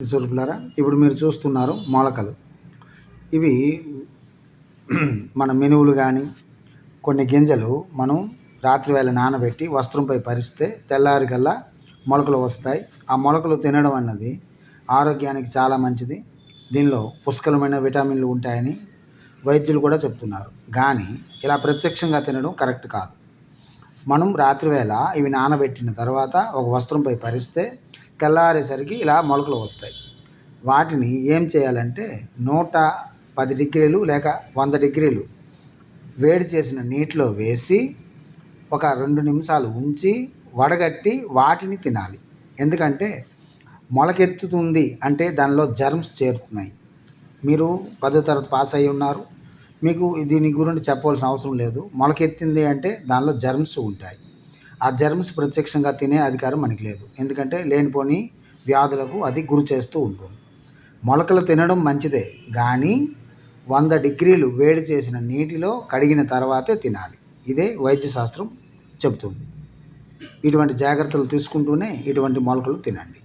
స్వరూపులారా ఇప్పుడు మీరు చూస్తున్నారు మొలకలు. ఇవి మన మెనువులు కానీ కొన్ని గింజలు మనం రాత్రి వేళ నానబెట్టి వస్త్రంపై పరిస్తే తెల్లారికల్లా మొలకలు వస్తాయి. ఆ మొలకలు తినడం అన్నది ఆరోగ్యానికి చాలా మంచిది. దీనిలో పుష్కలమైన విటమిన్లు ఉంటాయని వైద్యులు కూడా చెప్తున్నారు. కానీ ఇలా ప్రత్యక్షంగా తినడం కరెక్ట్ కాదు. మనం రాత్రివేళ ఇవి నానబెట్టిన తర్వాత ఒక వస్త్రంపై పరిస్తే తెల్లారేసరికి ఇలా మొలకలు వస్తాయి. వాటిని ఏం చేయాలంటే నూట పది డిగ్రీలు లేక వంద డిగ్రీలు వేడి చేసిన నీటిలో వేసి ఒక రెండు నిమిషాలు ఉంచి వడగట్టి వాటిని తినాలి. ఎందుకంటే మొలకెత్తుతుంది అంటే దానిలో జర్మ్స్ చేరుతున్నాయి. మీరు పదో తరగతి పాస్ అయి ఉన్నారు. మీకు దీని గురించి చెప్పవలసిన అవసరం లేదు. మొలకెత్తింది అంటే దానిలో జర్మ్స్ ఉంటాయి. ఆ జర్మ్స్ ప్రత్యక్షంగా తినే అధికారం మనకి లేదు. ఎందుకంటే లేనిపోని వ్యాధులకు అది గురి చేస్తూ ఉంటుంది. మొలకలు తినడం మంచిదే కానీ వంద డిగ్రీలు వేడి చేసిన నీటిలో కడిగిన తర్వాతే తినాలి. ఇదే వైద్యశాస్త్రం చెబుతుంది. ఇటువంటి జాగ్రత్తలు తీసుకుంటూనే ఇటువంటి మొలకలు తినండి.